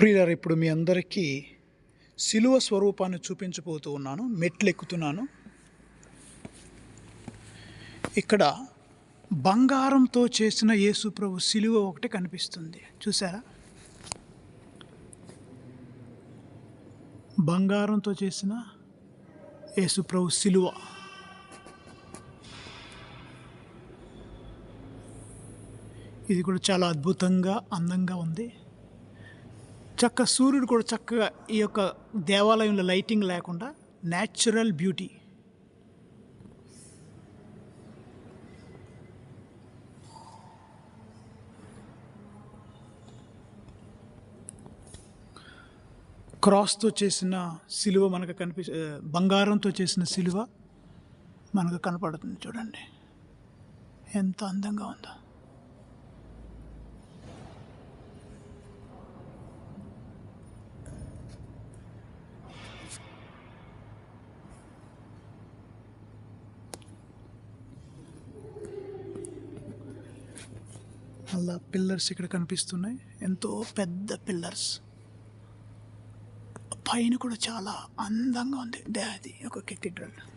ప్రియులారు ఇప్పుడు మీ అందరికీ శిలువ స్వరూపాన్ని చూపించబోతూ ఉన్నాను మెట్లు ఎక్కుతున్నాను ఇక్కడ బంగారంతో చేసిన యేసుప్రభు శిలువ ఒకటి కనిపిస్తుంది. చూసారా బంగారంతో చేసిన యేసుప్రభు శిలువ ఇది కూడా చాలా అద్భుతంగా అందంగా ఉంది. చక్క సూర్యుడు కూడా చక్కగా ఈ యొక్క దేవాలయంలో లైటింగ్ లేకుండా న్యాచురల్ బ్యూటీ. క్రాస్తో చేసిన సిలువ మనకు కనిపి బంగారంతో చేసిన సిలువ మనకు కనపడుతుంది చూడండి. ఎంత అందంగా ఉందో. అలా పిల్లర్స్ ఇక్కడ కనిపిస్తున్నాయి. ఎంతో పెద్ద పిల్లర్స్. పైన కూడా చాలా అందంగా ఉంది. దే- అది ఒక కెథీడ్రల్.